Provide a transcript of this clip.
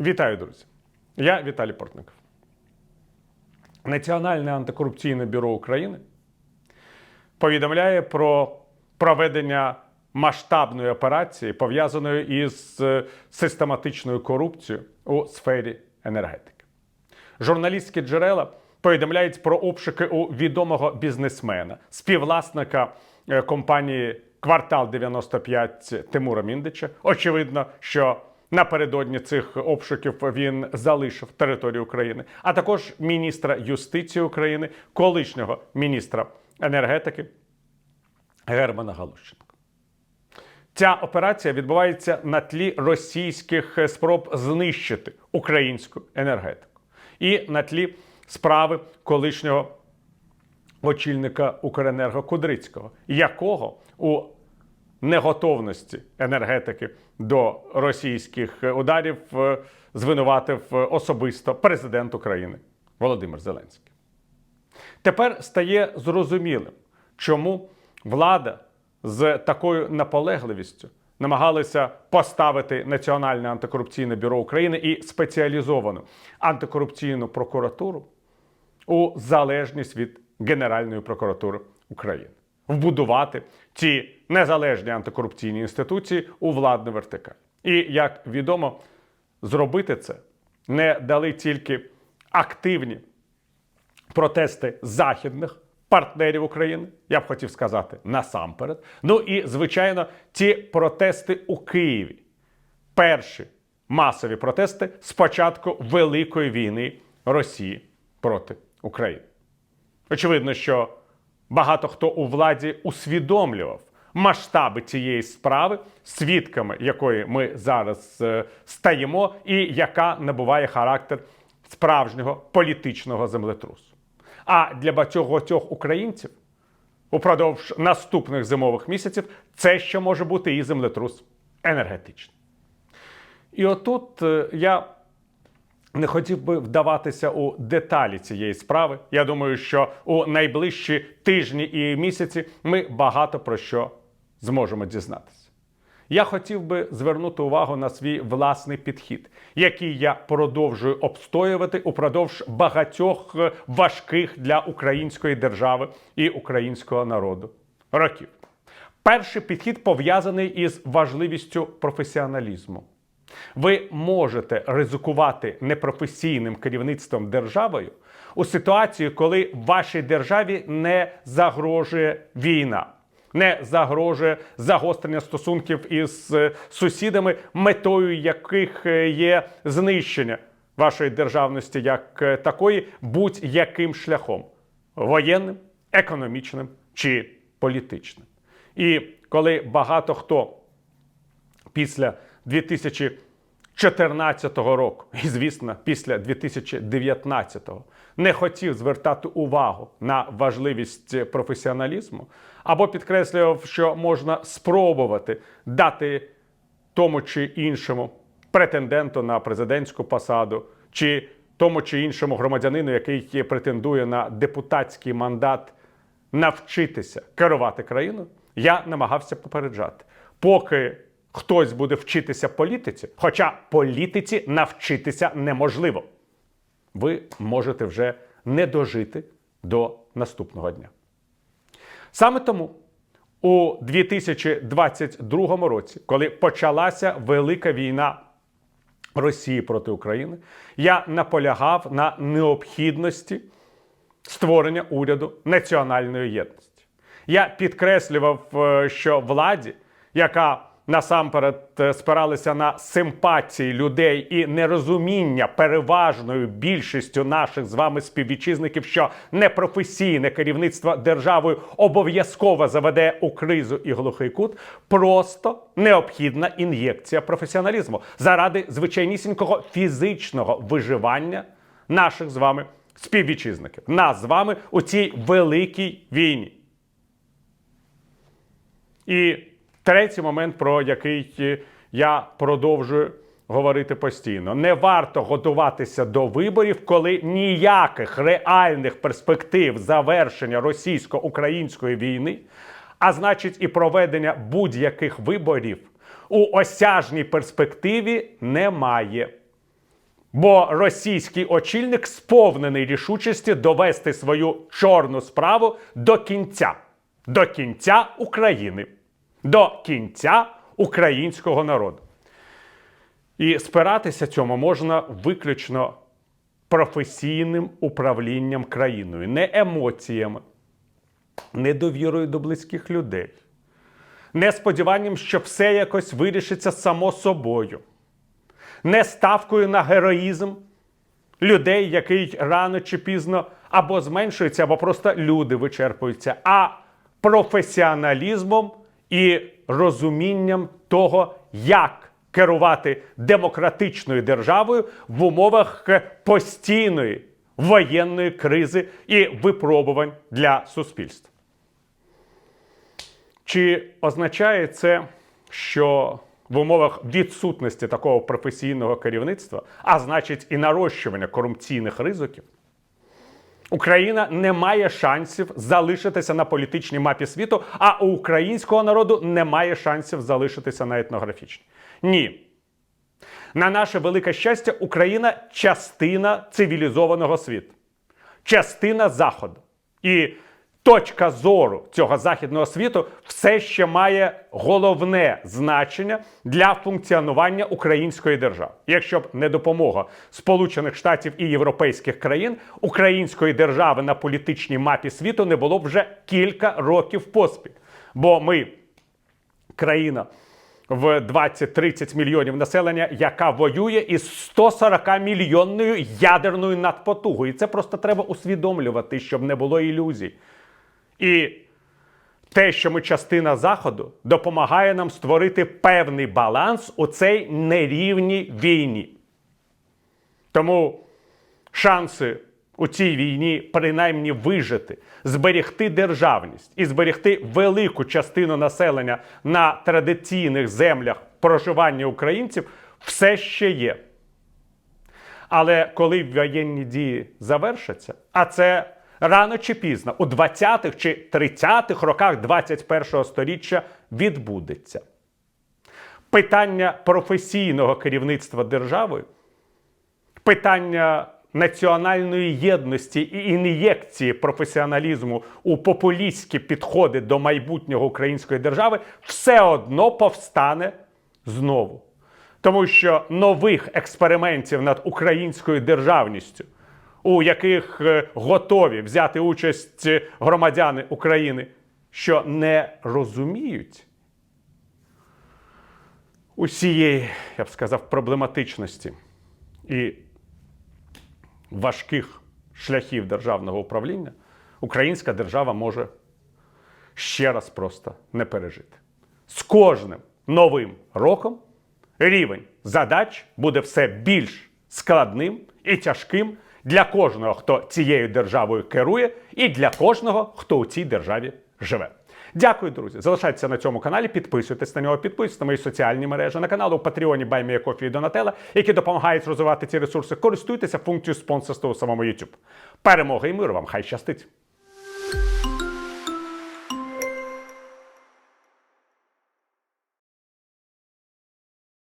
Вітаю, друзі! Я Віталій Портников. Національне антикорупційне бюро України повідомляє про проведення масштабної операції, пов'язаної із е, систематичною корупцією у сфері енергетики. Журналістські джерела повідомляють про обшуки у відомого бізнесмена, співвласника е, компанії Квартал 95 Тимура Міндича. Очевидно, що напередодні цих обшуків він залишив територію України, а також міністра юстиції України, колишнього міністра енергетики Германа Галущенка. Ця операція відбувається на тлі російських спроб знищити українську енергетику і на тлі справи колишнього очільника Укренерго Кудрицького, якого у неготовності енергетики до російських ударів е, звинуватив е, особисто президент України Володимир Зеленський. Тепер стає зрозумілим, чому влада з такою наполегливістю намагалася поставити Національне антикорупційне бюро України і спеціалізовану антикорупційну прокуратуру у залежність від Генеральної прокуратури України, вбудувати ці незалежні антикорупційні інституції у владну вертикаль. І як відомо, зробити це не дали тільки активні протести західних партнерів України, я б хотів сказати, насамперед. Ну і звичайно, ті протести у Києві. Перші масові протести з початку Великої війни Росії проти України. Очевидно, що багато хто у владі усвідомлював масштаби цієї справи, свідками якої ми зараз е, стаємо, і яка набуває характер справжнього політичного землетрусу. А для багатьох українців упродовж наступних зимових місяців це ще може бути і землетрус енергетичний. І отут е, я не хотів би вдаватися у деталі цієї справи. Я думаю, що у найближчі тижні і місяці ми багато про що зможемо дізнатися. Я хотів би звернути увагу на свій власний підхід, який я продовжую обстоювати упродовж багатьох е, важких для української держави і українського народу років. Перший підхід пов'язаний із важливістю професіоналізму. Ви можете ризикувати непрофесійним керівництвом державою у ситуації, коли вашій державі не загрожує війна, не загрожує загострення стосунків із е, сусідами, метою яких е, є знищення вашої державності як е, такої будь-яким шляхом воєнним, економічним чи політичним. І коли багато хто після 2014 року, і звісно, після 2019-го, не хотів звертати увагу на важливість професіоналізму, або підкреслював, що можна спробувати дати тому чи іншому претенденту на президентську посаду, чи тому чи іншому громадянину, який претендує на депутатський мандат, навчитися керувати країною, я намагався попереджати, поки хтось буде вчитися політиці, хоча політиці навчитися неможливо. Ви можете вже не дожити до наступного дня. Саме тому у 2022 році, коли почалася велика війна Росії проти України, я наполягав на необхідності створення уряду національної єдності. Я підкреслював, е, що владі, яка насамперед е, спиралися на симпатії людей і нерозуміння переважною більшістю наших з вами співвітчизників, що непрофесійне керівництво державою обов'язково заведе у кризу і глухий кут, просто необхідна ін'єкція професіоналізму заради звичайнісінького фізичного виживання наших з вами співвітчизників, нас з вами у цій великій війні. І Третій момент, про який е, я продовжую говорити постійно: не варто готуватися до виборів, коли ніяких реальних перспектив завершення російсько-української війни, а значить, і проведення будь-яких виборів у осяжній перспективі немає. Бо російський очільник сповнений рішучості довести свою чорну справу до кінця, до кінця України, до кінця українського народу. І спиратися цьому можна виключно професійним управлінням країною, не емоціями, не довірою до близьких людей, не сподіванням, що все якось вирішиться само собою, не ставкою на героїзм людей, який рано чи пізно або зменшується, або просто люди вичерпуються, а професіоналізмом і розумінням того, як керувати демократичною державою в умовах постійної воєнної кризи і випробувань для суспільства. Чи означає це, що в умовах відсутності такого професійного керівництва, а значить і нарощування корупційних ризиків, Україна не має шансів залишитися на політичній мапі світу, а у українського народу немає шансів залишитися на етнографічній? Ні. На наше велике щастя, Україна частина цивілізованого світу, частина Заходу. І точка зору цього західного світу все ще має головне значення для функціонування української держави. Якщо б не допомога Сполучених Штатів і європейських країн, української держави на політичній мапі світу не було б вже кілька років поспіль. Бо ми країна в 20-30 мільйонів населення, яка воює із 140 мільйонною ядерною надпотугою. І це просто треба усвідомлювати, щоб не було ілюзій. І те, що ми частина Заходу, допомагає нам створити певний баланс у цій нерівній війні. Тому шанси у цій війні принаймні вижити, зберегти державність і зберегти велику частину населення на традиційних землях проживання українців все ще є. Але коли воєнні дії завершаться, а це рано чи пізно, у 20-х чи 30-х роках 21-го сторіччя відбудеться. Питання професійного керівництва державою, питання національної єдності і ін'єкції професіоналізму у популістські підходи до майбутнього української держави все одно повстане знову. Тому що нових експериментів над українською державністю, у яких е, готові взяти участь громадяни України, що не розуміють усієї, я б сказав, проблематичності і важких шляхів державного управління, українська держава може ще раз просто не пережити. З кожним новим роком рівень задач буде все більш складним і тяжким для кожного, хто цією державою керує, і для кожного, хто у цій державі живе. Дякую, друзі. Залишайтеся на цьому каналі, підписуйтесь на нього, підписуйтесь на мої соціальні мережі, на канал у Патреоні Баймія Кофі і Донателла, які допомагають розвивати ці ресурси. Користуйтеся функцією спонсорства у самому YouTube. Перемоги і миру вам! Хай щастить!